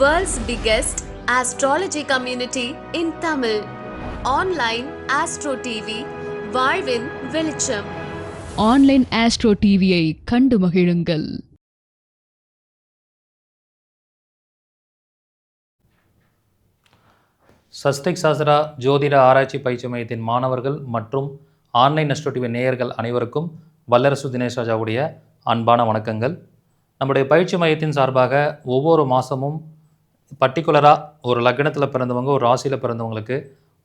World's biggest astrology community in Tamil. Online Astro TV, வாழ்வின் வெளிச்சம். Online astro டிவியை கண்டு மகிழுங்கள். சஸ்திக் சாஸ்திரா ஜோதிட ஆராய்ச்சி பயிற்சி மையத்தின் மாணவர்கள் மற்றும் ஆன்லைன் அஸ்ட்ரோடிவி நேயர்கள் அனைவருக்கும் வல்லரசு தினேஷ் ராஜாவுடைய அன்பான வணக்கங்கள். நம்முடைய பயிற்சி மையத்தின் சார்பாக ஒவ்வொரு மாதமும் பர்டிகுலராக ஒரு லக்னத்தில் பிறந்தவங்க ஒரு ராசியில் பிறந்தவங்களுக்கு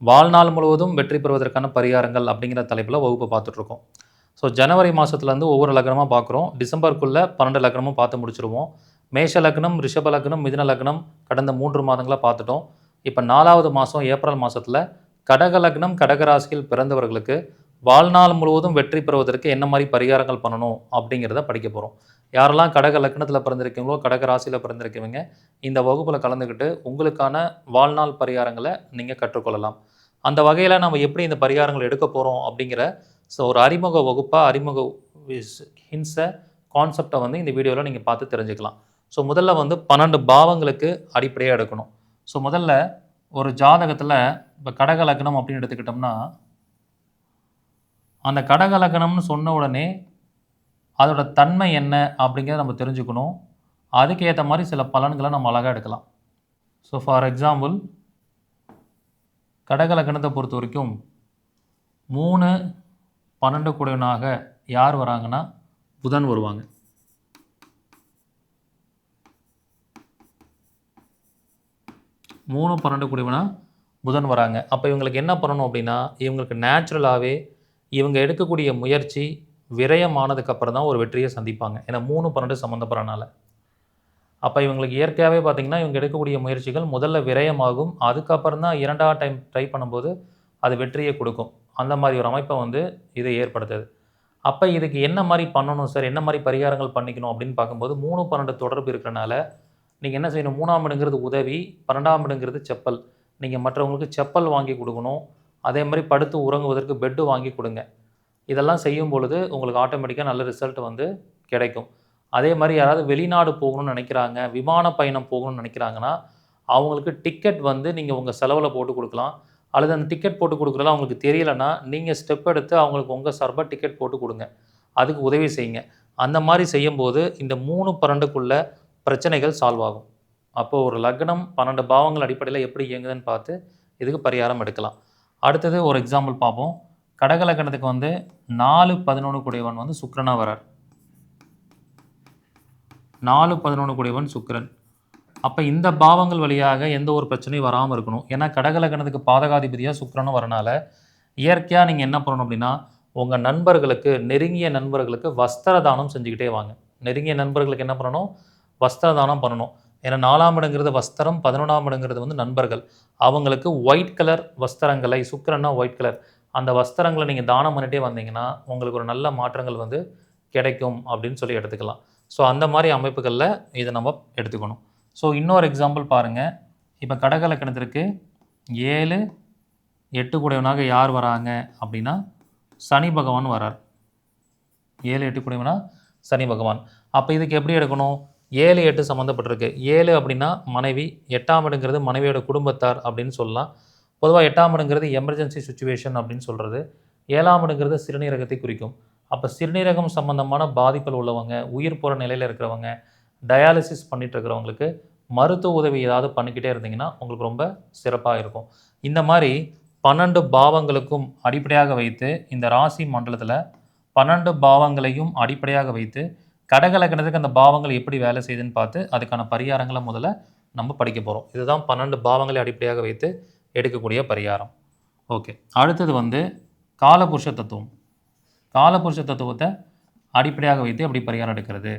வாழ்நாள் முழுவதும் வெற்றி பெறுவதற்கான பரிகாரங்கள் அப்படிங்கிற தலைப்பில் வகுப்பு பார்த்துட்ருக்கோம். ஸோ ஜனவரி மாதத்துலேருந்து ஒவ்வொரு லக்னமாக பார்க்குறோம். டிசம்பருக்குள்ளே பன்னெண்டு லக்னமும் பார்த்து முடிச்சிருவோம். மேஷ லக்னம் ரிஷப லக்னம் மிதுன லக்னம் கடந்த மூன்று மாதங்களாக பார்த்துட்டோம். இப்போ நாலாவது மாதம் ஏப்ரல் மாதத்தில் கடக லக்னம் கடக ராசியில் பிறந்தவர்களுக்கு வாழ்நாள் முழுவதும் வெற்றி பெறுவதற்கு என்ன மாதிரி பரிகாரங்கள் பண்ணணும் அப்படிங்கிறத படிக்க போகிறோம் யாரெல்லாம் கடக லக்னத்தில் பிறந்திருக்கீங்களோ கடக ராசியில் பிறந்திருக்கவங்க இந்த வகுப்பில் கலந்துக்கிட்டு உங்களுக்கான வாழ்நாள் பரிகாரங்களை நீங்கள் கற்றுக்கொள்ளலாம். அந்த வகையில் நம்ம எப்படி இந்த பரிகாரங்கள் எடுக்க போகிறோம் அப்படிங்கிற ஸோ ஒரு அறிமுக வகுப்பாக அறிமுக ஹின்ஸை கான்செப்டை வந்து இந்த வீடியோவில் நீங்கள் பார்த்து தெரிஞ்சுக்கலாம். ஸோ முதல்ல வந்து பன்னெண்டு பாவங்களுக்கு அடிப்படையாக எடுக்கணும். ஸோ முதல்ல ஒரு ஜாதகத்தில் இப்போ கடக லக்னம் அப்படின்னு எடுத்துக்கிட்டோம்னா அந்த கடகலக்கணம்னு சொன்ன உடனே அதோட தன்மை என்ன அப்படிங்கிறத நம்ம தெரிஞ்சுக்கணும். அதுக்கேற்ற மாதிரி சில பலன்களை நம்ம அழகாக எடுக்கலாம். ஸோ ஃபார் எக்ஸாம்பிள் கடகலக்கணத்தை பொறுத்த வரைக்கும் மூணு பன்னெண்டு குடையனாக யார் வராங்கன்னா புதன் வருவாங்க. மூணு பன்னெண்டு குடிவனா புதன் வராங்க. அப்போ இவங்களுக்கு என்ன பண்ணணும் அப்படின்னா இவங்களுக்கு நேச்சுரலாகவே இவங்க எடுக்கக்கூடிய முயற்சி விரயமானதுக்கப்புறம் தான் ஒரு வெற்றியை சந்திப்பாங்க. ஏன்னா மூணு பன்னெண்டு சம்மந்தப்படுறனால அப்போ இவங்களுக்கு இயற்கையாகவே பார்த்திங்கன்னா இவங்க எடுக்கக்கூடிய முயற்சிகள் முதல்ல விரயமாகும். அதுக்கப்புறம் தான் இரண்டாவது டைம் ட்ரை பண்ணும்போது அது வெற்றியை கொடுக்கும். அந்த மாதிரி ஒரு அமைப்பை வந்து இதை ஏற்படுத்துது. அப்போ இதுக்கு என்ன மாதிரி பண்ணணும் சார்? என்ன மாதிரி பரிகாரங்கள் பண்ணிக்கணும் அப்படின்னு பார்க்கும்போது மூணு பன்னெண்டு தொடர்பு இருக்கிறனால நீங்கள் என்ன செய்யணும்? மூணாம் இடங்கிறது உதவி பன்னெண்டாம் இடங்கிறது செப்பல். நீங்கள் மற்றவங்களுக்கு செப்பல் வாங்கி கொடுக்கணும். அதே மாதிரி படுத்து உறங்குவதற்கு பெட்டு வாங்கி கொடுங்க. இதெல்லாம் செய்யும் பொழுது உங்களுக்கு ஆட்டோமேட்டிக்காக நல்ல ரிசல்ட் வந்து கிடைக்கும். அதே மாதிரி யாராவது வெளிநாடு போகணும்னு நினைக்கிறாங்க விமான பயணம் போகணும்னு நினைக்கிறாங்கன்னா அவங்களுக்கு டிக்கெட் வந்து நீங்கள் உங்கள் செலவில் போட்டு கொடுக்கலாம். அல்லது அந்த டிக்கெட் போட்டு கொடுக்குறதுல அவங்களுக்கு தெரியலன்னா நீங்கள் ஸ்டெப் எடுத்து அவங்களுக்கு உங்கள் சார்பாக டிக்கெட் போட்டு கொடுங்க. அதுக்கு உதவி செய்யுங்க. அந்த மாதிரி செய்யும்போது இந்த மூணு பன்னெண்டுக்குள்ள பிரச்சனைகள் சால்வ் ஆகும். அப்போது ஒரு லக்னம் பன்னெண்டு பாவங்கள் அடிப்படையில் எப்படி இயங்குதுன்னு பார்த்து இதுக்கு பரிகாரம் எடுக்கலாம். அடுத்தது ஒரு எக்ஸாம்பிள் பார்ப்போம். கடகலக்கணத்துக்கு வந்து நாலு பதினொன்று கூடியவன் வந்து சுக்கரனாக வரார். நாலு பதினொன்று கூடியவன் சுக்கரன். அப்போ இந்த பாவங்கள் வழியாக எந்த ஒரு பிரச்சனையும் வராமல் இருக்கணும். ஏன்னா கடகலக்கணத்துக்கு பாதகாதிபதியாக சுக்கரனும் வரனால இயற்கையாக நீங்கள் என்ன பண்ணணும் அப்படின்னா உங்கள் நண்பர்களுக்கு நெருங்கிய நண்பர்களுக்கு வஸ்திர தானம் செஞ்சுக்கிட்டே வாங்க. நெருங்கிய நண்பர்களுக்கு என்ன பண்ணணும்? வஸ்திர தானம் பண்ணணும். ஏன்னா நாலாம் இடங்கிறது வஸ்திரம் பதினொன்றாம் இடங்கிறது வந்து நண்பர்கள். அவங்களுக்கு ஒயிட் கலர் வஸ்திரங்களை சுக்கரன்னா ஒயிட் கலர் அந்த வஸ்திரங்களை நீங்கள் தானம் பண்ணிட்டே வந்தீங்கன்னா உங்களுக்கு ஒரு நல்ல மாற்றங்கள் வந்து கிடைக்கும் அப்படின்னு சொல்லி எடுத்துக்கலாம். ஸோ அந்த மாதிரி அமைப்புகளில் இதை நம்ம எடுத்துக்கணும். ஸோ இன்னொரு எக்ஸாம்பிள் பாருங்கள் இப்போ கடக லக்கணத்திற்கு ஏழு எட்டு குடைவனாக யார் வராங்க அப்படின்னா சனி பகவான் வரார். ஏழு எட்டு குடையவனா சனி பகவான். அப்போ இதுக்கு எப்படி எடுக்கணும்? ஏழு எட்டு சம்மந்தப்பட்டிருக்கு ஏழு அப்படின்னா மனைவி எட்டாம் இடங்கிறது மனைவியோட குடும்பத்தார் அப்படின்னு சொல்லலாம். பொதுவாக எட்டாம் இடங்கிறது எமர்ஜென்சி சுச்சுவேஷன் அப்படின்னு சொல்கிறது ஏழாம் இடங்கிறது சிறுநீரகத்தை குறிக்கும். அப்போ சிறுநீரகம் சம்பந்தமான பாதிப்பில் உள்ளவங்க உயிர் போகிற நிலையில் இருக்கிறவங்க டயாலிசிஸ் பண்ணிட்டு இருக்கிறவங்களுக்கு மருத்துவ உதவி ஏதாவது பண்ணிக்கிட்டே இருந்தீங்கன்னா உங்களுக்கு ரொம்ப சிறப்பாக இருக்கும். இந்த மாதிரி பன்னெண்டு பாவங்களுக்கும் அடிப்படையாக வைத்து இந்த ராசி மண்டலத்தில் பன்னெண்டு பாவங்களையும் அடிப்படையாக வைத்து கடகலக்கணத்துக்கு அந்த பாவங்கள் எப்படி வேலை செய்யுதுன்னு பார்த்து அதுக்கான பரிகாரங்களை முதல்ல நம்ம படிக்க போகிறோம் இதுதான் பன்னெண்டு பாவங்களை அடிப்படையாக வைத்து எடுக்கக்கூடிய பரிகாரம். ஓகே. அடுத்தது வந்து காலபுருஷ தத்துவம். காலபுருஷ தத்துவத்தை அடிப்படையாக வைத்து எப்படி பரிகாரம் எடுக்கிறது?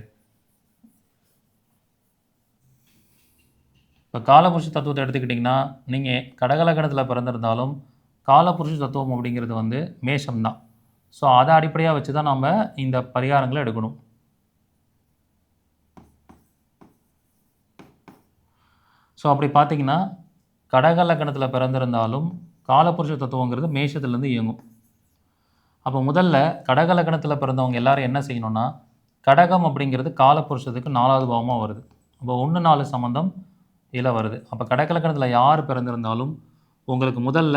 இப்போ காலபுருஷ தத்துவத்தை எடுத்துக்கிட்டிங்கன்னா நீங்கள் கடகலக்கணத்தில் பிறந்திருந்தாலும் காலபுருஷ தத்துவம் அப்படிங்கிறது வந்து மேஷம்தான். ஸோ அதை அடிப்படையாக வச்சு தான் நம்ம இந்த பரிகாரங்களை எடுக்கணும். ஸோ அப்படி பார்த்தீங்கன்னா கடகலக்கணத்தில் பிறந்திருந்தாலும் காலபுருஷ தத்துவங்கிறது மேஷத்துலேருந்து இயங்கும். அப்போ முதல்ல கடகலக்கணத்தில் பிறந்தவங்க எல்லாரும் என்ன செய்யணும்னா கடகம் அப்படிங்கிறது காலபுருஷத்துக்கு நாலாவது பாவமாக வருது. அப்போ ஒன்று நாலு சம்மந்தம் இதில் வருது. அப்போ கடகலக்கணத்தில் யார் பிறந்திருந்தாலும் உங்களுக்கு முதல்ல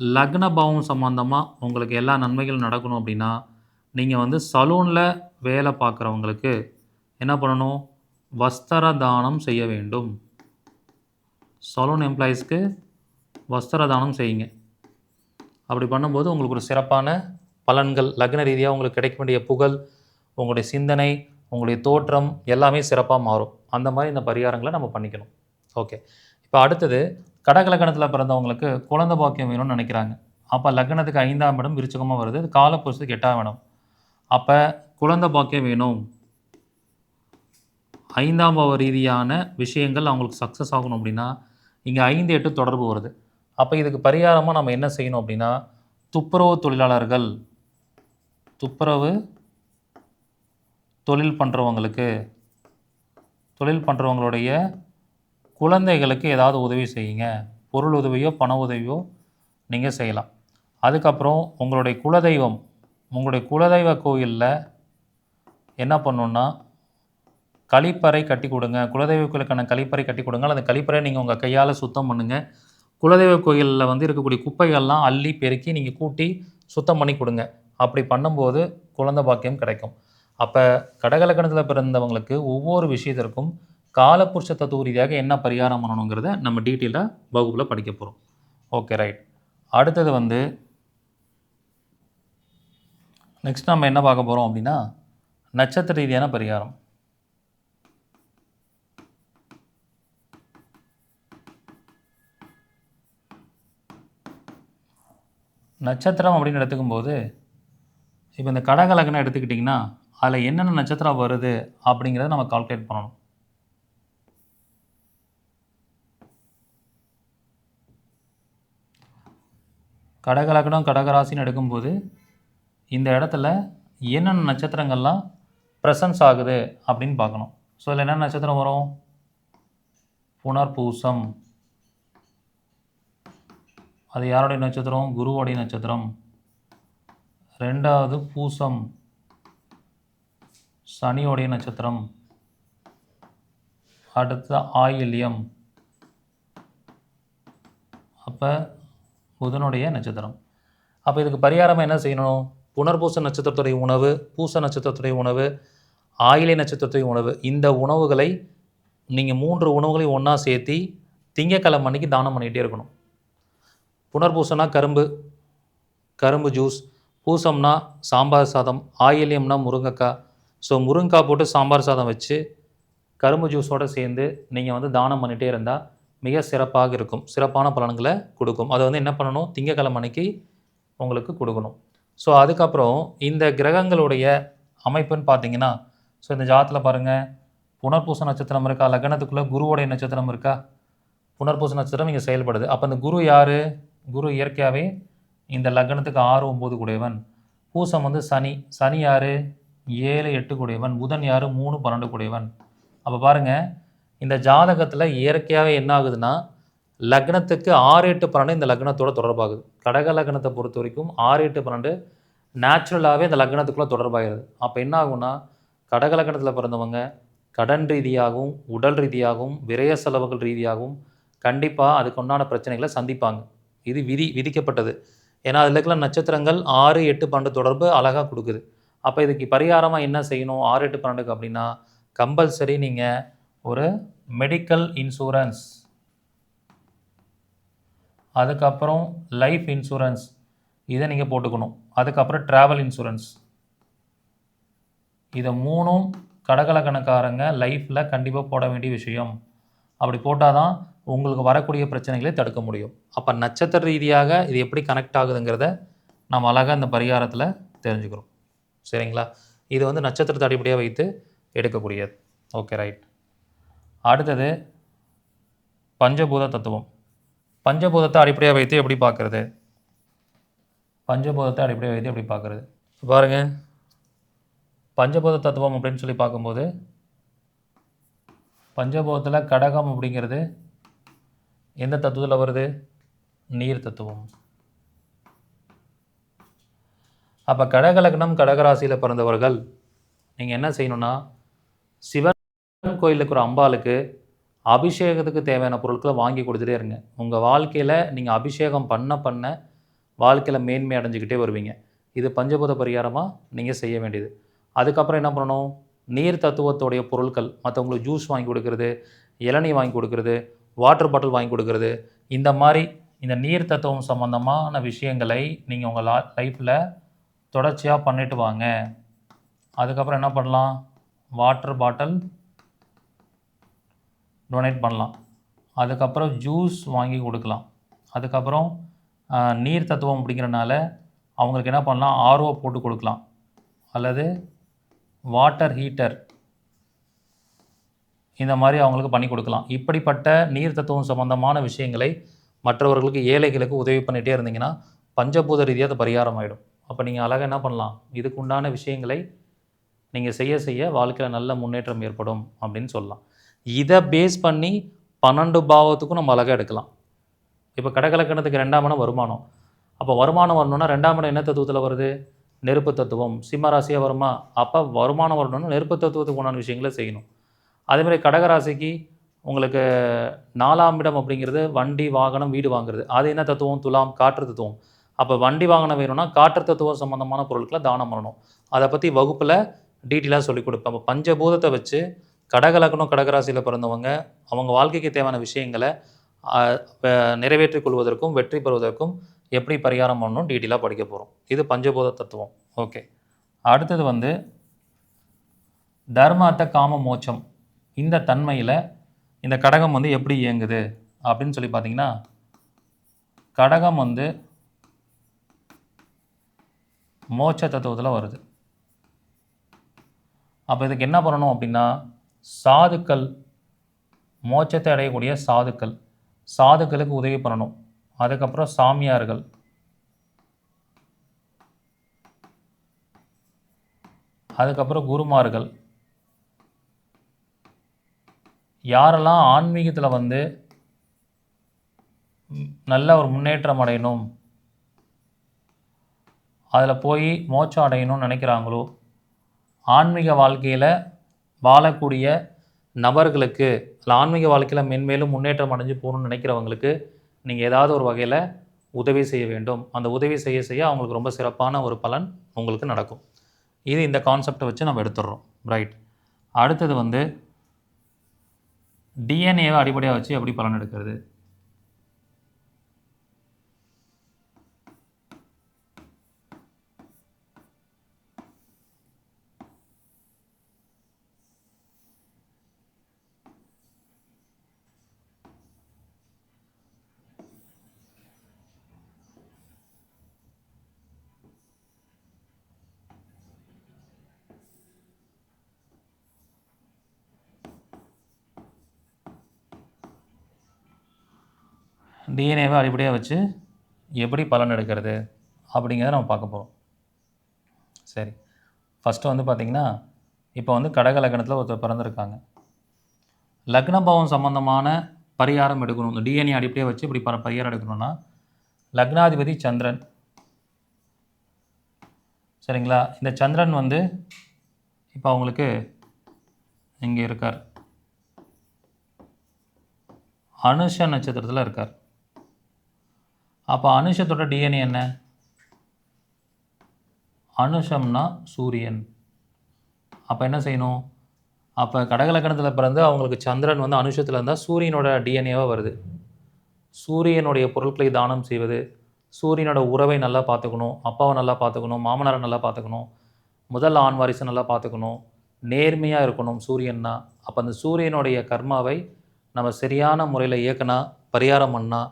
லக்ன பாவம் சம்மந்தமாக உங்களுக்கு எல்லா நன்மைகளும் நடக்கணும் அப்படின்னா நீங்கள் வந்து சலூனில் வேலை பார்க்குறவங்களுக்கு என்ன பண்ணணும்? வஸ்திர தானம் செய்ய வேண்டும். சலூன் எம்ப்ளாயீஸ்க்கு வஸ்திர தானம் செய்யுங்க. அப்படி பண்ணும்போது உங்களுக்கு ஒரு சிறப்பான பலன்கள் லக்ன ரீதியாக உங்களுக்கு கிடைக்க வேண்டிய புகழ் உங்களுடைய சிந்தனை உங்களுடைய தோற்றம் எல்லாமே சிறப்பாக மாறும். அந்த மாதிரி இந்த பரிகாரங்களை நம்ம பண்ணிக்கணும். ஓகே இப்போ அடுத்தது கடகலக்கணத்தில் பிறந்தவங்களுக்கு குழந்த பாக்கியம் வேணும்னு நினைக்கிறாங்க. அப்போ லக்னத்துக்கு ஐந்தாம் இடம் விருச்சகமாக வருது. அது காலப்புருஷத்துக்கு எட்டாம் இடம். அப்போ குழந்த பாக்கியம் வேணும். ஐந்தாம் பாவ ரீதியான விஷயங்கள் அவங்களுக்கு சக்ஸஸ் ஆகணும் அப்படின்னா இங்கே ஐந்து எட்டு தொடர்பு வருது. அப்போ இதுக்கு பரிகாரமாக நம்ம என்ன செய்யணும் அப்படின்னா துப்புரவு தொழிலாளர்கள் துப்புரவு தொழில் பண்ணுறவங்களுக்கு தொழில் பண்ணுறவங்களுடைய குழந்தைகளுக்கு ஏதாவது உதவி செய்யுங்க. பொருள் உதவியோ பண உதவியோ நீங்கள் செய்யலாம். அதுக்கப்புறம் உங்களுடைய குலதெய்வம் உங்களுடைய குலதெய்வ கோயிலில் என்ன பண்ணணுன்னா கழிப்பறை கட்டி கொடுங்க. குலதெய்வ கோயிலுக்கான கழிப்பறை கட்டி கொடுங்க. அந்த கழிப்பறையை நீங்கள் உங்கள் கையால் சுத்தம் பண்ணுங்கள் குலதெய்வ கோயிலில் வந்து இருக்கக்கூடிய குப்பைகள்லாம் அள்ளி பெருக்கி நீங்கள் கூட்டி சுத்தம் பண்ணி கொடுங்க. அப்படி பண்ணும்போது குழந்தை பாக்கியம் கிடைக்கும். அப்போ கடகலக்கணத்தில் பிறந்தவங்களுக்கு ஒவ்வொரு விஷயத்திற்கும் காலப்புருஷ தத்துவ ரீதியாக என்ன பரிகாரம் பண்ணணுங்கிறத நம்ம டீட்டெயிலாக வகுப்பில் படிக்க போகிறோம் ஓகே ரைட். அடுத்தது வந்து நெக்ஸ்ட் நம்ம என்ன பார்க்க போகிறோம் அப்படின்னா நட்சத்திர ரீதியான பரிகாரம். நட்சத்திரம் அப்படின்னு எடுத்துக்கும்போது இப்போ இந்த கடகலக்கணம் எடுத்துக்கிட்டிங்கன்னா அதில் என்னென்ன நட்சத்திரம் வருது அப்படிங்கிறத நம்ம கால்குலேட் பண்ணணும். கடகலக்கணம் கடகராசின்னு எடுக்கும்போது இந்த இடத்துல என்னென்ன நட்சத்திரங்கள்லாம் ப்ரெசன்ஸ் ஆகுது அப்படின்னு பார்க்கணும். ஸோ இதில் என்னென்ன நட்சத்திரம் வரும்? புனர்பூசம் அது யாருடைய நட்சத்திரம்? குருவோடைய நட்சத்திரம். ரெண்டாவது பூசம். சனியோடைய நட்சத்திரம். அடுத்து ஆயில்யம். அப்போ புதனுடைய நட்சத்திரம். அப்போ இதுக்கு பரிகாரமாக என்ன செய்யணும்? புனர்பூச நட்சத்திரத்துடைய உணவு பூச நட்சத்திரத்துடைய உணவு ஆயிலை நட்சத்திரத்துடைய உணவு. இந்த உணவுகளை நீங்கள் மூன்று உணவுகளையும் ஒன்றா சேர்த்தி திங்கக்கிழமை அன்னைக்கு தானம் பண்ணிகிட்டே இருக்கணும். புனர்பூசம்னா கரும்பு கரும்பு ஜூஸ் பூசம்னா சாம்பார் சாதம் ஆயில்யம்னா முருங்கைக்காய் ஸோ முருங்கைக்காய் போட்டு சாம்பார் சாதம் வச்சு கரும்பு ஜூஸோடு சேர்ந்து நீங்கள் வந்து தானம் பண்ணிகிட்டே இருந்தால் மிக சிறப்பாக இருக்கும். சிறப்பான பலன்களை கொடுக்கும். அதை வந்து என்ன பண்ணணும்? திங்கக்கிழமை அன்னைக்கு உங்களுக்கு கொடுக்கணும். ஸோ அதுக்கப்புறம் இந்த கிரகங்களுடைய அமைப்புன்னு பார்த்தீங்கன்னா ஸோ இந்த ஜாதத்தில் பாருங்கள் புனர்பூச நட்சத்திரம் இருக்கா? லக்னத்துக்குள்ளே குருவோடைய நட்சத்திரம் இருக்கா? புனர்பூச நட்சத்திரம் இங்கே செயல்படுது. அப்போ அந்த குரு யார்? குரு இயற்கையாகவே இந்த லக்னத்துக்கு ஆறு ஒம்பது கூடையவன். பூசம் வந்து சனி. சனி யார்? ஏழு எட்டு கூடையவன். புதன் யார்? மூணு பன்னெண்டு கூடையவன். அப்போ பாருங்கள் இந்த ஜாதகத்தில் இயற்கையாகவே என்ன ஆகுதுன்னா லக்னத்துக்கு ஆறு எட்டு பன்னெண்டு இந்த லக்னத்தோட தொடர்பாகுது. கடக லக்னத்தை பொறுத்த வரைக்கும் ஆறு எட்டு பன்னெண்டு நேச்சுரலாகவே இந்த லக்னத்துக்குள்ளே தொடர்பாகிறது அப்போ என்ன ஆகும்னா கடக லக்னத்தில் பிறந்தவங்க கடன் ரீதியாகவும் உடல் ரீதியாகவும் விரய செலவுகள் ரீதியாகவும் கண்டிப்பாக அதுக்கு உண்டான பிரச்சனைகளை சந்திப்பாங்க. இது விதி விதிக்கப்பட்டது. ஏன்னா அதில் இருக்கிற நட்சத்திரங்கள் ஆறு எட்டு பன்னெண்டு தொடர்பு அழகாக கொடுக்குது. அப்போ இதுக்கு பரிகாரமாக என்ன செய்யணும்? ஆறு எட்டு பன்னெண்டுக்கு அப்படின்னா கம்பல்சரி நீங்கள் ஒரு மெடிக்கல் இன்சூரன்ஸ் அதுக்கப்புறம் லைஃப் இன்சூரன்ஸ் இதை நீங்கள் போட்டுக்கணும். அதுக்கப்புறம் ட்ராவல் இன்சூரன்ஸ் இதை மூணும் கடகலக்கணக்காரங்க லைஃப்பில் கண்டிப்பாக போட வேண்டிய விஷயம். அப்படி போட்டால் தான் உங்களுக்கு வரக்கூடிய பிரச்சனைகளை தடுக்க முடியும். அப்போ நட்சத்திர ரீதியாக இது எப்படி கனெக்ட் ஆகுதுங்கிறத நம்ம அழகாக இந்த பரிகாரத்தில் தெரிஞ்சுக்கிறோம். சரிங்களா? இது வந்து நட்சத்திரத்தை அடிப்படையாக வைத்து எடுக்கக்கூடியது. ஓகே ரைட் அடுத்தது பஞ்சபூத தத்துவம். பஞ்சபூதத்தை அடிப்படையாக வைத்து எப்படி பார்க்குறது? பஞ்சபூதத்தை அடிப்படையாக வைத்து எப்படி பார்க்குறது? பாருங்கள் பஞ்சபூத தத்துவம் அப்படின்னு சொல்லி பார்க்கும்போது பஞ்சபூதத்தில் கடகம் அப்படிங்கிறது எந்த தத்துவத்தில் வருது? நீர் தத்துவம். அப்போ கடகலக்னம் கடகராசியில் பிறந்தவர்கள் நீங்கள் என்ன செய்யணும்னா சிவன் கோயிலுக்கு ஒரு அம்பாளுக்கு அபிஷேகத்துக்கு தேவையான பொருட்களை வாங்கி கொடுத்துட்டே இருங்க. உங்கள் வாழ்க்கையில் நீங்கள் அபிஷேகம் பண்ண பண்ண வாழ்க்கையில் மேன்மை அடைஞ்சிக்கிட்டே வருவீங்க. இது பஞ்சபூத பரிகாரமாக நீங்கள் செய்ய வேண்டியது. அதுக்கப்புறம் என்ன பண்ணணும்? நீர் தத்துவத்துடைய பொருட்கள் மற்றவங்களுக்கு ஜூஸ் வாங்கி கொடுக்குறது இளநீ வாங்கி கொடுக்குறது வாட்டர் பாட்டில் வாங்கி கொடுக்குறது. இந்த மாதிரி இந்த நீர் தத்துவம் சம்மந்தமான விஷயங்களை நீங்கள் உங்கள் லா லைஃப்பில் தொடர்ச்சியாக பண்ணிட்டு வாங்க. அதுக்கப்புறம் என்ன பண்ணலாம்? வாட்டர் பாட்டில் டொனேட் பண்ணலாம். அதுக்கப்புறம் ஜூஸ் வாங்கி கொடுக்கலாம். அதுக்கப்புறம் நீர் தத்துவம் அப்படிங்கிறனால அவங்களுக்கு என்ன பண்ணலாம்? ஆர்ஓ போட்டு கொடுக்கலாம். அல்லது வாட்டர் ஹீட்டர் இந்த மாதிரி அவங்களுக்கு பண்ணி கொடுக்கலாம். இப்படிப்பட்ட நீர் தத்துவம் சம்பந்தமான விஷயங்களை மற்றவர்களுக்கு ஏழைகளுக்கு உதவி பண்ணிகிட்டே இருந்தீங்கன்னா பஞ்சபூத ரீதியாக அது பரிகாரம் ஆகிடும் அப்போ நீங்கள் அழகாக என்ன பண்ணலாம்? இதுக்கு உண்டான விஷயங்களை நீங்கள் செய்ய செய்ய வாழ்க்கையில் நல்ல முன்னேற்றம் ஏற்படும் அப்படின்னு சொல்லலாம். இதை பேஸ் பண்ணி பன்னெண்டு பாவத்துக்கும் நம்ம அழகாக எடுக்கலாம். இப்போ கடகலக்கணத்துக்கு ரெண்டாம் இடம் வருமானம். அப்போ வருமானம் வரணும்னா ரெண்டாம் இடம் என்ன தத்துவத்தில் வருது? நெருப்பு தத்துவம். சிம்ம ராசியாக வருமா? அப்போ வருமானம் வரணும்னா நெருப்பு தத்துவத்துக்கு உண்டான விஷயங்களை செய்யணும். அதேமாதிரி கடகராசிக்கு உங்களுக்கு நாலாம் இடம் அப்படிங்கிறது வண்டி வாகனம் வீடு வாங்குறது. அது என்ன தத்துவம்? துலாம் காற்று தத்துவம். அப்போ வண்டி வாகனம் வேணும்னா காற்று தத்துவம் சம்மந்தமான பொருட்களை தானம் பண்ணணும். அதை பற்றி வகுப்பில் டீட்டெயிலாக சொல்லிக் கொடுப்பேன். அப்போ பஞ்சபூதத்தை வச்சு கடகலக்கணம் கடகராசியில் பிறந்தவங்க அவங்க வாழ்க்கைக்கு தேவையான விஷயங்களை நிறைவேற்றிக் கொள்வதற்கும் வெற்றி பெறுவதற்கும் எப்படி பரிகாரம் பண்ணணும் டீட்டெயிலாக படிக்க போகிறோம் இது பஞ்சபூத தத்துவம். ஓகே. அடுத்தது வந்து தர்மார்த்த காம மோட்சம். இந்த தன்மையில் இந்த கடகம் வந்து எப்படி இயங்குது அப்படின்னு சொல்லி பார்த்தீங்கன்னா கடகம் வந்து மோட்ச தத்துவத்தில் வருது. அப்போ இதுக்கு என்ன பண்ணணும் அப்படின்னா சாதுக்கள் மோட்சத்தை அடையக்கூடிய சாதுக்கள் சாதுக்களுக்கு உதவி பண்ணணும். அதுக்கப்புறம் சாமியார்கள். அதுக்கப்புறம் குருமார்கள். யாரெல்லாம் ஆன்மீகத்தில் வந்து நல்ல ஒரு முன்னேற்றம் அடையணும் அதில் போய் மோட்சம் அடையணும்னு நினைக்கிறாங்களோ ஆன்மீக வாழ்க்கையில் வாழக்கூடிய நபர்களுக்கு இல்லை ஆன்மீக வாழ்க்கையில் மென்மேலும் முன்னேற்றம் அடைஞ்சு போகணும்னு நினைக்கிறவங்களுக்கு நீங்கள் ஏதாவது ஒரு வகையில் உதவி செய்ய வேண்டும். அந்த உதவி செய்ய செய்ய அவங்களுக்கு ரொம்ப சிறப்பான ஒரு பலன் உங்களுக்கு நடக்கும். இது இந்த கான்செப்டை வச்சு நம்ம எடுத்துடுறோம். ரைட் அடுத்தது வந்து டிஎன்ஏவை அடிப்படையாக வச்சு எப்படி பலன் எடுக்கிறது? டிஎன்ஏவை அடிப்படையாக வச்சு எப்படி பலன் எடுக்கிறது அப்படிங்கிறத நம்ம பார்க்க போகிறோம் சரி. ஃபஸ்ட்டு வந்து பார்த்திங்கன்னா இப்போ வந்து கடக லக்னத்தில் ஒருத்தர் பிறந்திருக்காங்க. லக்ன பவம் சம்மந்தமான பரிகாரம் எடுக்கணும். இந்த டிஎன்ஏ அடிப்படையாக வச்சு இப்படி ப பரிகாரம் எடுக்கணும்னா லக்னாதிபதி சந்திரன். சரிங்களா? இந்த சந்திரன் வந்து இப்போ அவங்களுக்கு இங்கே இருக்கார். அனுஷ நட்சத்திரத்தில் இருக்கார். அப்போ அனுஷத்தோட டிஎன்ஏ என்ன? அனுஷம்னா சூரியன். அப்போ என்ன செய்யணும்? அப்போ கடகலக்கணத்தில் பிறந்து அவங்களுக்கு சந்திரன் வந்து அனுஷத்தில் இருந்தால் சூரியனோட டிஎன்ஏவாக வருது. சூரியனுடைய பொருட்களை தானம் செய்வது சூரியனோட உறவை நல்லா பார்த்துக்கணும் அப்பாவை நல்லா பார்த்துக்கணும் மாமனாரை நல்லா பார்த்துக்கணும் முதல் ஆண் வாரிசை நல்லா பார்த்துக்கணும் நேர்மையாக இருக்கணும் சூரியன்னா. அப்போ அந்த சூரியனுடைய கர்மாவை நம்ம சரியான முறையில் இயக்கினா பரிகாரம் பண்ணால்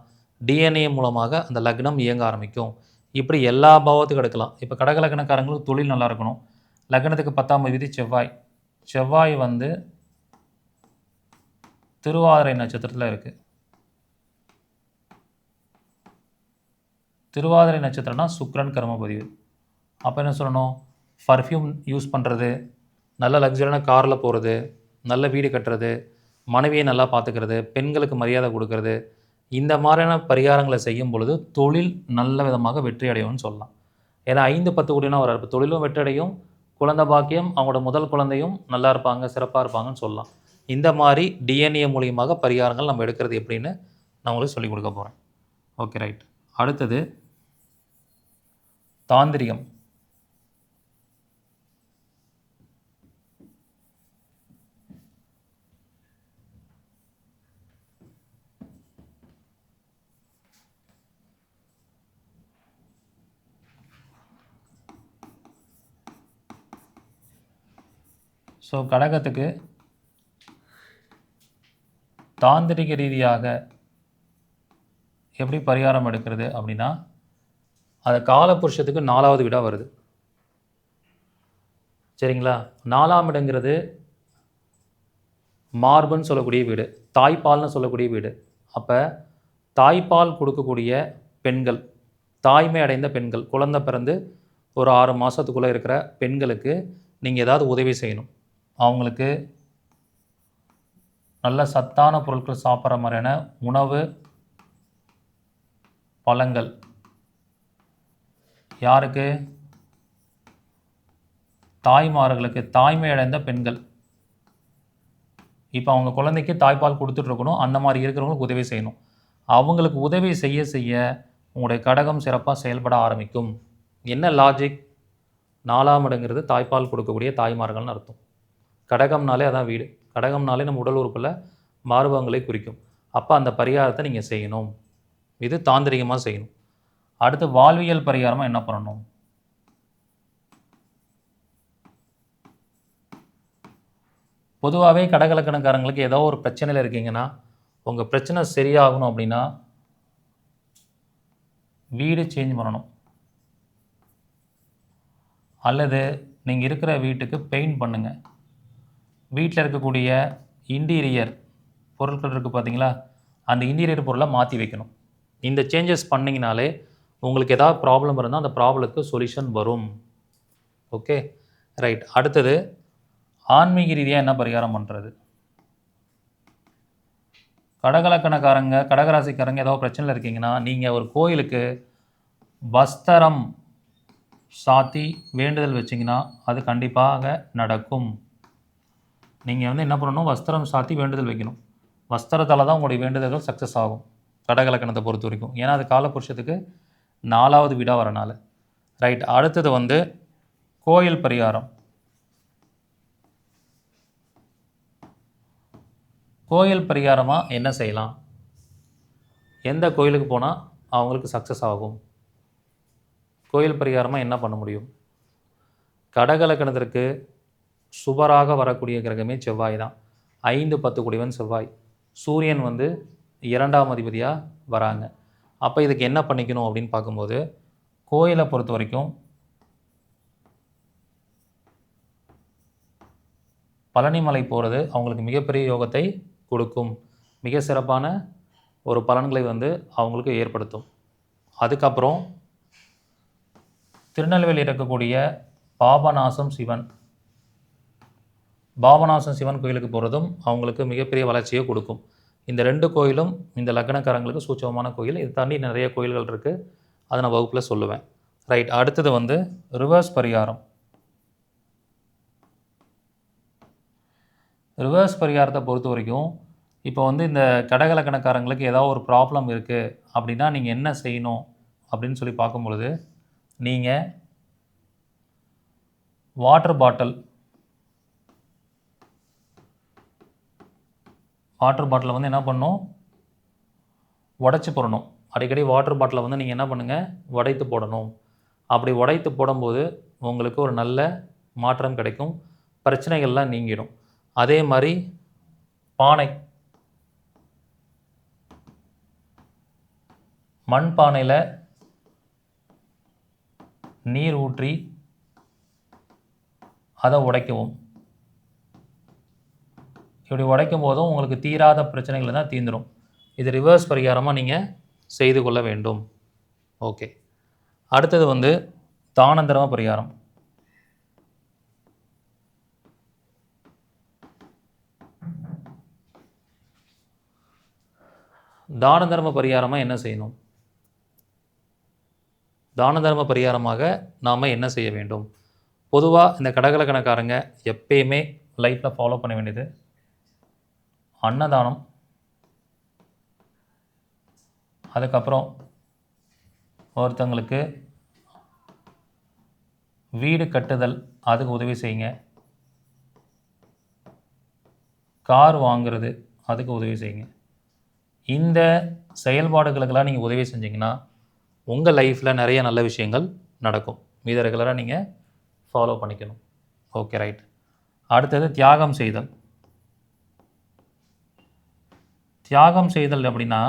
டிஎன்ஏ மூலமாக அந்த லக்னம் இயங்க ஆரம்பிக்கும். இப்படி எல்லா பாவத்துக்கும் எடுக்கலாம் இப்போ கடக லக்னக்காரங்களுக்கு தொழில் நல்லா இருக்கணும். லக்னத்துக்கு பத்தாம் விதி செவ்வாய். செவ்வாய் வந்து திருவாதிரை நட்சத்திரத்தில் இருக்குது திருவாதிரை நட்சத்திரம்னா சுக்ரன் கர்மபதிவு அப்போ என்ன சொல்லணும்? பர்ஃப்யூம் யூஸ் பண்ணுறது நல்ல லக்ஸரியான காரில் போகிறது நல்ல வீடு கட்டுறது மனைவியை நல்லா பார்த்துக்கிறது பெண்களுக்கு மரியாதை கொடுக்கறது இந்த மாதிரியான பரிகாரங்களை செய்யும் பொழுது தொழில் நல்ல விதமாக வெற்றி அடையும்னு சொல்லலாம். ஏன்னா ஐந்து பத்து கோடினா வரார் இப்போ தொழிலும் வெற்றி அடையும். குழந்தை பாக்கியம் அவங்களோட முதல் குழந்தையும் நல்லா இருப்பாங்க சிறப்பாக இருப்பாங்கன்னு சொல்லலாம். இந்த மாதிரி டிஎன்ஏ மூலியமாக பரிகாரங்கள் நம்ம எடுக்கிறது எப்படின்னு நான் உங்களுக்கு சொல்லிக் கொடுக்க போகிறேன் ஓகே ரைட் அடுத்தது தாந்திரிகம். ஸோ கடகத்துக்கு தாந்திரிக ரீதியாக எப்படி பரிகாரம் எடுக்கிறது அப்படின்னா அது காலபுருஷத்துக்கு நாலாவது வீடாக வருது. சரிங்களா? நாலாம் இடங்கிறது மார்புன்னு சொல்லக்கூடிய வீடு தாய்ப்பால்னு சொல்லக்கூடிய வீடு. அப்போ தாய்ப்பால் கொடுக்கக்கூடிய பெண்கள் தாய்மை அடைந்த பெண்கள் குழந்தை பிறந்து ஒரு ஆறு மாதத்துக்குள்ளே இருக்கிற பெண்களுக்கு நீங்கள் ஏதாவது உதவி செய்யணும். அவங்களுக்கு நல்ல சத்தான பொருட்கள் சாப்பிட்ற மாதிரியான உணவு பழங்கள். யாருக்கு? தாய்மார்களுக்கு. தாய்மை அடைந்த பெண்கள். இப்போ அவங்க குழந்தைக்கு தாய்ப்பால் கொடுத்துட்ருக்கணும். அந்த மாதிரி இருக்கிறவங்களுக்கு உதவி செய்யணும். அவங்களுக்கு உதவி செய்ய செய்ய உங்களுடைய கடகம் சிறப்பாக செயல்பட ஆரம்பிக்கும். என்ன லாஜிக் நாலாம் இடங்கிறது தாய்ப்பால் கொடுக்கக்கூடிய தாய்மார்கள்னு அர்த்தம். கடகம்னாலே அதான் வீடு. கடகம்னாலே நம்ம உடல் உறுப்பில் மார்பகங்களை குறிக்கும். அப்போ அந்த பரிகாரத்தை நீங்கள் செய்யணும். இது தாந்திரிகமாக செய்யணும். அடுத்து வாழ்வியல் பரிகாரமாக என்ன பண்ணணும்? பொதுவாகவே கடகலக்கணக்காரங்களுக்கு ஏதோ ஒரு பிரச்சனையில் இருக்கீங்கன்னா உங்கள் பிரச்சனை சரியாகணும் அப்படின்னா வீடு சேஞ்ச் பண்ணணும். அல்லது நீங்கள் இருக்கிற வீட்டுக்கு பெயிண்ட் பண்ணுங்கள் வீட்டில் இருக்கக்கூடிய இன்டீரியர் பொருட்கள் இருக்குது பார்த்தீங்களா? அந்த இன்டீரியர் பொருளை மாற்றி வைக்கணும். இந்த சேஞ்சஸ் பண்ணிங்கனாலே உங்களுக்கு ஏதாவது ப்ராப்ளம் இருந்தால் அந்த ப்ராப்ளத்துக்கு சொல்யூஷன் வரும். ஓகே ரைட் அடுத்தது ஆன்மீக ரீதியாக என்ன பரிகாரம் பண்ணுறது கடகலக்கணக்காரங்க கடகராசிக்காரங்க ஏதோ பிரச்சனையில் இருக்கீங்கன்னா நீங்கள் ஒரு கோயிலுக்கு வஸ்திரம் சாத்தி வேண்டுதல் வச்சிங்கன்னா அது கண்டிப்பாக நடக்கும். நீங்கள் வந்து என்ன பண்ணணும்? வஸ்திரம் சாத்தி வேண்டுதல் வைக்கணும். வஸ்திரத்தால் தான் உங்களுடைய வேண்டுதல்கள் சக்ஸஸ் ஆகும். கடகலக்கணத்தை பொறுத்த வரைக்கும். ஏன்னா அது காலபுருஷத்துக்கு நாலாவது வீடாக வரனால. ரைட் அடுத்தது வந்து கோயில் பரிகாரம். கோயில் பரிகாரமாக என்ன செய்யலாம்? எந்த கோயிலுக்கு போனால் அவங்களுக்கு சக்ஸஸ் ஆகும்? கோயில் பரிகாரமாக என்ன பண்ண முடியும்? கடகலக்கணத்திற்கு சுபராக வரக்கூடிய கிரகமே செவ்வாய் தான். ஐந்து பத்து குடிவன் செவ்வாய். சூரியன் வந்து இரண்டாம் அதிபதியாக வராங்க. அப்போ இதுக்கு என்ன பண்ணிக்கணும் அப்படின்னு பார்க்கும்போது கோயிலை பொறுத்த வரைக்கும் பழனிமலை போகிறது அவங்களுக்கு மிகப்பெரிய யோகத்தை கொடுக்கும். மிக சிறப்பான ஒரு பலன்களை வந்து அவங்களுக்கு ஏற்படுத்தும். அதுக்கப்புறம் திருநெல்வேலி இருக்கக்கூடிய பாபநாசம் சிவன். பாபநாசம் சிவன் கோயிலுக்கு போகிறதும் அவங்களுக்கு மிகப்பெரிய வளர்ச்சியை கொடுக்கும். இந்த ரெண்டு கோயிலும் இந்த லக்னக்காரங்களுக்கு சூச்சகமான கோயில். இது தாண்டி நிறைய கோயில்கள் இருக்குது அதை நான் வகுப்பில் சொல்லுவேன். ரைட் அடுத்தது வந்து ரிவர்ஸ் பரிகாரம். ரிவர்ஸ் பரிகாரத்தை பொறுத்த வரைக்கும் இப்போ வந்து இந்த கடகலக்கணக்காரங்களுக்கு ஏதாவது ஒரு ப்ராப்ளம் இருக்குது அப்படின்னா நீங்கள் என்ன செய்யணும் அப்படின்னு சொல்லி பார்க்கும் பொழுது நீங்கள் வாட்டர் பாட்டில் வாட்டர் பாட்டிலை வந்து என்ன பண்ணணும் உடச்சி போடணும். அடிக்கடி வாட்டர் பாட்டிலை வந்து நீங்கள் என்ன பண்ணுங்கள் உடைத்து போடணும். அப்படி உடைத்து போடும்போது உங்களுக்கு ஒரு நல்ல மாற்றம் கிடைக்கும். பிரச்சனைகள்லாம் நீங்கிடும். அதே மாதிரி பானை. மண் பானையில் நீர் ஊற்றி அதை உடைக்கவும். இப்படி உடைக்கும் போதும் உங்களுக்கு தீராத பிரச்சனைகள் தான் தீந்துடும் இது ரிவர்ஸ் பரிகாரமாக நீங்கள் செய்து கொள்ள வேண்டும். ஓகே அடுத்தது வந்து தானந்தரம பரிகாரம். தான தர்ம பரிகாரமாக என்ன செய்யணும்? தான தர்ம பரிகாரமாக நாம் என்ன செய்ய வேண்டும்? பொதுவாக இந்த கடகலக்கணக்காரங்க எப்பயுமே லைஃப்பில் ஃபாலோ பண்ண வேண்டியது அன்னதானம். அதுக்கப்புறம் ஒருத்தங்களுக்கு வீடு கட்டுதல் அதுக்கு உதவி செய்யுங்க. கார் வாங்குறது அதுக்கு உதவி செய்யுங்க. இந்த செயல்பாடுகளுக்கெல்லாம் நீங்கள் உதவி செஞ்சீங்கன்னா உங்கள் லைஃப்பில் நிறைய நல்ல விஷயங்கள் நடக்கும். இதை ரெகுலராக நீங்கள் ஃபாலோ பண்ணிக்கணும். ஓகே ரைட் அடுத்தது தியாகம் செய்தல். தியாகம் செய்தல் அப்படின்னா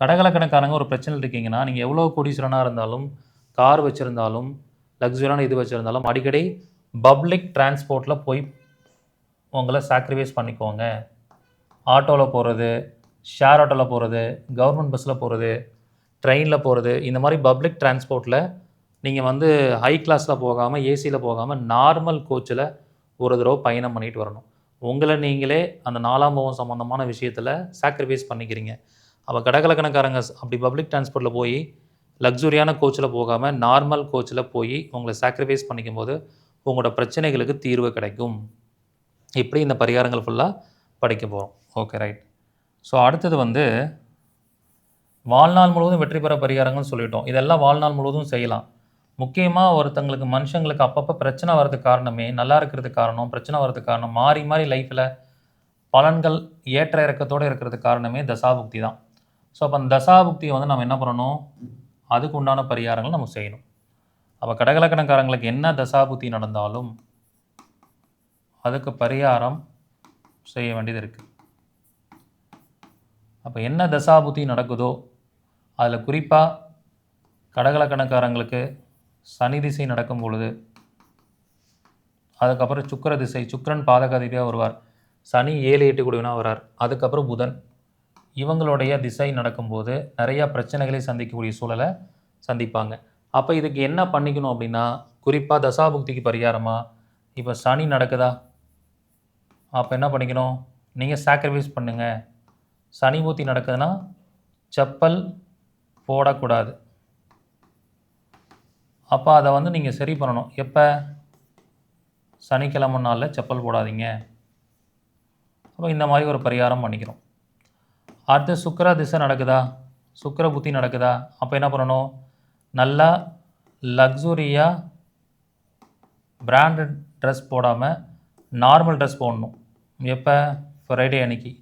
கடகலக்கணக்காரங்க ஒரு பிரச்சனை இருக்கீங்கன்னா நீங்கள் எவ்வளோ கோடீஸ்வரனாக இருந்தாலும் கார் வச்சுருந்தாலும் லக்ஸுரியான இது வச்சுருந்தாலும் அடிக்கடி பப்ளிக் டிரான்ஸ்போர்ட்டில் போய் உங்களை சாக்ரிஃபைஸ் பண்ணிக்கோங்க. ஆட்டோவில் போகிறது ஷேர் ஆட்டோவில் போகிறது கவர்மெண்ட் பஸ்ஸில் போகிறது ட்ரெயினில் போகிறது இந்த மாதிரி பப்ளிக் டிரான்ஸ்போர்ட்டில் நீங்கள் வந்து ஹை கிளாஸில் போகாமல் ஏசியில் போகாமல் நார்மல் கோச்சில் ஒரு தடவை பயணம் பண்ணிட்டு வரணும். உங்களை நீங்களே அந்த நாலாம் பாவம் சம்மந்தமான விஷயத்தில் சாக்ரிஃபைஸ் பண்ணிக்கிறீங்க. அப்போ கடகலக்கணக்காரங்க அப்படி பப்ளிக் டிரான்ஸ்போர்ட்டில் போய் லக்ஸுரியான கோச்சில் போகாமல் நார்மல் கோச்சில் போய் உங்களை சாக்ரிஃபைஸ் பண்ணிக்கும் போது உங்களோட பிரச்சனைகளுக்கு தீர்வு கிடைக்கும். இப்படி இந்த பரிகாரங்கள் ஃபுல்லாக படிக்க போகிறோம் ஓகே ரைட் ஸோ அடுத்தது வந்து வாழ்நாள் முழுவதும் வெற்றி பெற பரிகாரங்கள்னு சொல்லிட்டோம். இதெல்லாம் வாழ்நாள் முழுவதும் செய்யலாம். முக்கியமாக ஒருத்தங்களுக்கு மனுஷங்களுக்கு அப்பப்போ பிரச்சனை வர்றதுக்கு காரணமே நல்லா இருக்கிறதுக்கு காரணம் பிரச்சனை வர்றதுக்கு காரணம் மாறி மாறி லைஃப்பில் பலன்கள் ஏற்ற இறக்கத்தோடு இருக்கிறதுக்கு காரணமே தசாபுக்தி தான். ஸோ அப்போ அந்த தசாபுக்தியை வந்து நம்ம என்ன பண்ணணும்? அதுக்கு உண்டான பரிகாரங்கள் நம்ம செய்யணும். அப்போ கடகலக்கணக்காரங்களுக்கு என்ன தசாபுக்தி நடந்தாலும் அதுக்கு பரிகாரம் செய்ய வேண்டியது இருக்குது அப்போ என்ன தசாபுத்தி நடக்குதோ அதில் குறிப்பாக கடகலக்கணக்காரங்களுக்கு சனி திசை நடக்கும் பொழுது அதுக்கப்புறம் சுக்கர திசை சுக்கரன் பாதகாதிபியாக வருவார். சனி ஏழு எட்டு கூடியவனாக வரார். அதுக்கப்புறம் புதன். இவங்களுடைய திசை நடக்கும்போது நிறையா பிரச்சனைகளை சந்திக்கக்கூடிய சூழலை சந்திப்பாங்க. அப்போ இதுக்கு என்ன பண்ணிக்கணும் அப்படின்னா குறிப்பாக தசாபுக்திக்கு பரிகாரமாக இப்போ சனி நடக்குதா? அப்போ என்ன பண்ணிக்கணும்? நீங்கள் சாக்ரிஃபைஸ் பண்ணுங்கள் சனி பூத்தி நடக்குதுன்னா செப்பல் போடக்கூடாது. அப்போ அதை வந்து நீங்கள் சரி பண்ணணும். எப்போ? சனிக்கிழமை நாளில் செப்பல் போடாதீங்க. அப்போ இந்த மாதிரி ஒரு பரிகாரம் பண்ணிக்கிறோம். அடுத்து சுக்கர திசை நடக்குதா? சுக்கர புத்தி நடக்குதா? அப்போ என்ன பண்ணணும்? நல்லா லக்ஸுரியாக பிராண்டட் ட்ரெஸ் போடாமல் நார்மல் ட்ரெஸ் போடணும். எப்போ? ஃப்ரைடே அன்னைக்கு.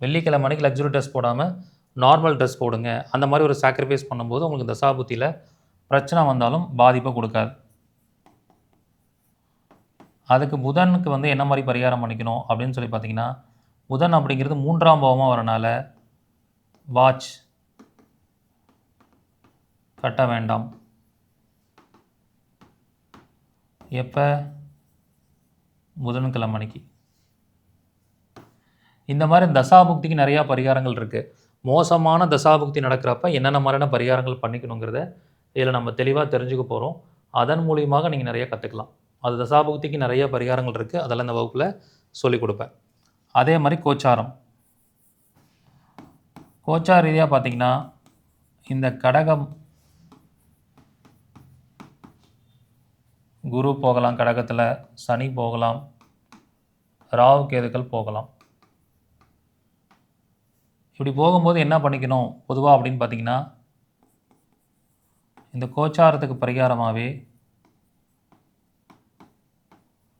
வெள்ளிக்கிழமை அன்றைக்கி லக்ஸுரி ட்ரெஸ் போடாமல் நார்மல் ட்ரெஸ் போடுங்க. அந்த மாதிரி ஒரு சாக்ரிஃபைஸ் பண்ணும்போது உங்களுக்கு தசாபுத்தியில் பிரச்சனை வந்தாலும் பாதிப்பை கொடுக்காது. அதுக்கு புதனுக்கு வந்து என்ன மாதிரி பரிகாரம் பண்ணிக்கணும் அப்படின்னு சொல்லி பார்த்தீங்கன்னா புதன் அப்படிங்கிறது மூன்றாம் பாவமாக வரனால வாட்ச் கட்ட வேண்டாம். எப்போ? புதன்கிழமை அன்னைக்கு இந்த மாதிரி தசாபுக்திக்கு நிறையா பரிகாரங்கள் இருக்குது மோசமான தசாபுக்தி நடக்கிறப்ப என்னென்ன மாதிரியான பரிகாரங்கள் பண்ணிக்கணுங்கிறத இதில் நம்ம தெளிவாக தெரிஞ்சுக்க போகிறோம். அதன் மூலியமாக நீங்கள் நிறைய கற்றுக்கலாம். அது தசாபுக்திக்கு நிறைய பரிகாரங்கள் இருக்குது. அதெல்லாம் இந்த வகுப்பில் சொல்லிக் கொடுப்பேன். அதே மாதிரி கோச்சாரம். கோச்சார ரீதியாக பார்த்தீங்கன்னா இந்த கடகம் குரு போகலாம் கடகத்தில் சனி போகலாம் ராகு கேதுக்கள் போகலாம். இப்படி போகும்போது என்ன பண்ணிக்கணும்? பொதுவாக அப்படின்னு பார்த்தீங்கன்னா இந்த கோச்சாரத்துக்கு பரிகாரமாகவே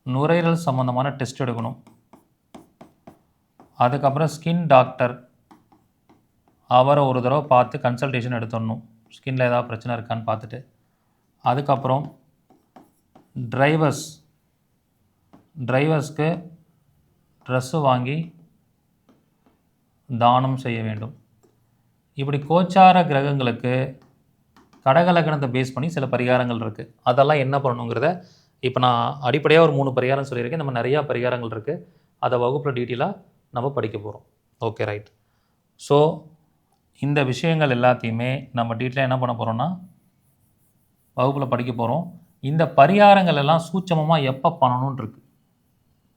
நுரையீரல் சம்மந்தமான டெஸ்ட் எடுக்கணும். அதுக்கப்புறம் ஸ்கின் டாக்டர் அவரை ஒரு தடவை பார்த்து கன்சல்டேஷன் எடுத்துடணும். ஸ்கின்ல ஏதாவது பிரச்சனை இருக்கான்னு பார்த்துட்டு. அதுக்கப்புறம் டிரைவர்ஸ் டிரைவர்ஸ்க்கு ட்ரெஸ்ஸு வாங்கி தானம் செய்ய வேண்டும். இப்படி கோச்சார கிரகங்களுக்கு கடகலக்கணத்தை பேஸ் பண்ணி சில பரிகாரங்கள் இருக்குது அதெல்லாம் என்ன பண்ணணுங்கிறத இப்போ நான் அடிப்படையாக ஒரு மூணு பரிகாரம் சொல்லியிருக்கேன். நம்ம நிறையா பரிகாரங்கள் இருக்குது அதை வகுப்பில் டீட்டெயிலாக நம்ம படிக்க போகிறோம் ஓகே ரைட் ஸோ இந்த விஷயங்கள் எல்லாத்தையுமே நம்ம டீட்டெயிலாக என்ன பண்ண போகிறோம்னா வகுப்பில் படிக்க போகிறோம் இந்த பரிகாரங்கள் எல்லாம் சூட்சமமாக எப்போ பண்ணணும்னு இருக்கு.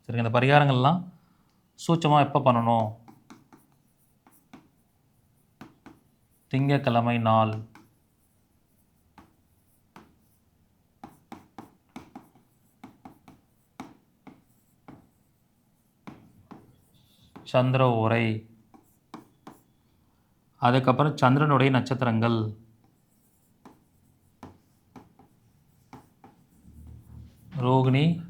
சரிங்க இந்த பரிகாரங்கள்லாம் சூட்சமாக எப்போ பண்ணணும்? திங்கக்கிழமை நாள். சந்திர உரை. அதுக்கப்புறம் சந்திரனுடைய நட்சத்திரங்கள். ரோகிணி.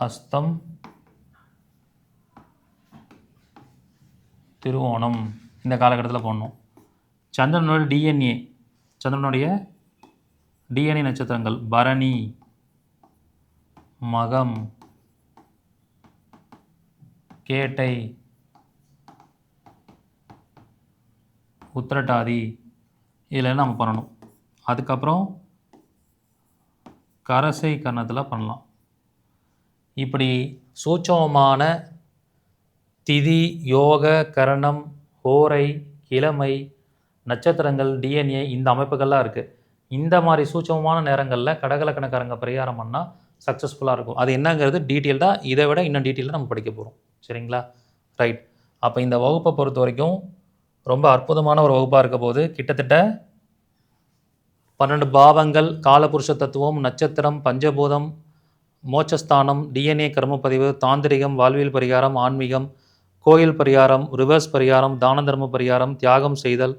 அஸ்தம். திருவோணம். இந்த காலகட்டத்தில் போடணும். சந்திரனுடைய டிஎன்ஏ சந்திரனுடைய டிஎன்ஏ நட்சத்திரங்கள். பரணி. மகம். கேட்டை உத்திரட்டாதி. இதில் நம்ம பண்ணணும்? அதுக்கப்புறம் கரசை கரணத்தில் பண்ணலாம். இப்படி சூட்சமமான திதி யோக கரணம் ஹோரை கிழமை நட்சத்திரங்கள் டிஎன்ஏ இந்த அமைப்புகள்லாம் இருக்குது இந்த மாதிரி சூட்சமமான நேரங்களில் கடகலக்கணக்காரங்க பரிகாரம் பண்ணால் சக்ஸஸ்ஃபுல்லாக இருக்கும். அது என்னங்கிறது டீட்டெயில்டாக இதை விட இன்னும் டீட்டெயிலாக நம்ம படிக்க போகிறோம் சரிங்களா? ரைட் அப்போ இந்த வகுப்பை பொறுத்த வரைக்கும் ரொம்ப அற்புதமான ஒரு வகுப்பாக இருக்க போது கிட்டத்தட்ட பன்னெண்டு பாவங்கள் காலபுருஷ தத்துவம் நட்சத்திரம் பஞ்சபூதம் மோட்சஸ்தானம் டிஎன்ஏ கர்மப்பதிவு தாந்திரிகம் வாழ்வியல் பரிகாரம் ஆன்மீகம் கோயில் பரிகாரம் ரிவர்ஸ் பரிகாரம் தான தர்ம பரிகாரம் தியாகம் செய்தல்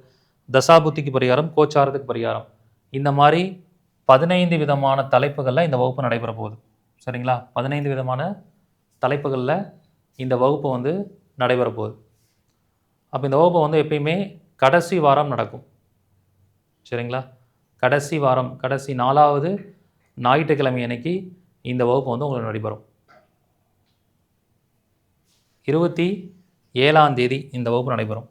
தசாபுத்திக்கு பரிகாரம் கோச்சாரத்துக்கு பரிகாரம். இந்த மாதிரி பதினைந்து விதமான தலைப்புகளில் இந்த வகுப்பு நடைபெற போகுது சரிங்களா? பதினைந்து விதமான தலைப்புகளில் இந்த வகுப்பு வந்து நடைபெறப்போகுது அப்போ இந்த வகுப்பு வந்து எப்பயுமே கடைசி வாரம் நடக்கும். சரிங்களா? கடைசி வாரம் கடைசி நாலாவது ஞாயிற்றுக்கிழமை அன்னைக்கு இந்த வகுப்பு வந்து உங்களுக்கு நடைபெறும். இருபத்தி ஏழாம் தேதி இந்த வகுப்பு நடைபெறும்.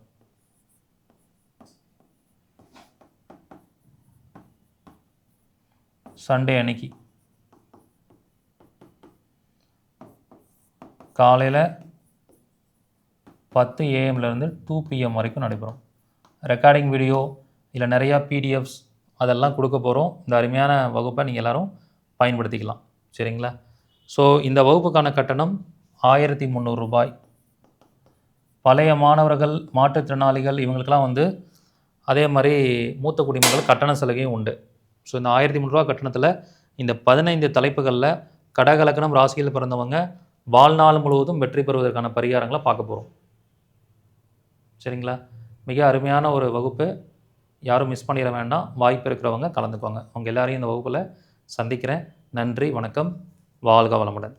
சண்டே அன்னைக்கு. காலையில் பத்து ஏஎம்லேருந்து டூ பிஎம் வரைக்கும் நடைபெறும். ரெக்கார்டிங் வீடியோ இல்லை நிறையா பிடிஎஃப்ஸ் அதெல்லாம் கொடுக்க போகிறோம் இந்த அருமையான வகுப்பை நீங்கள் எல்லோரும் பயன்படுத்திக்கலாம். சரிங்களா? ஸோ இந்த வகுப்புக்கான கட்டணம் ஆயிரத்தி முந்நூறு ரூபாய். பழைய மாணவர்கள் மாற்றுத்திறனாளிகள் இவங்களுக்கெல்லாம் வந்து அதே மாதிரி மூத்த குடிமக்கள் கட்டண சலுகையும் உண்டு. ஸோ இந்த ஆயிரத்தி முந்நூறுரூவா கட்டணத்தில் இந்த பதினைந்து தலைப்புகளில் கடகலக்கணம் ராசியில் பிறந்தவங்க வாழ்நாள் முழுவதும் வெற்றி பெறுவதற்கான பரிகாரங்களை பார்க்க போகிறோம் சரிங்களா? மிக அருமையான ஒரு வகுப்பு. யாரும் மிஸ் பண்ணிட வேண்டாம். வாய்ப்பு இருக்கிறவங்க கலந்துக்கோங்க. அவங்க எல்லாரையும் இந்த வகுப்பில் சந்திக்கிறேன். நன்றி வணக்கம். வாழ்க வளமுடன்.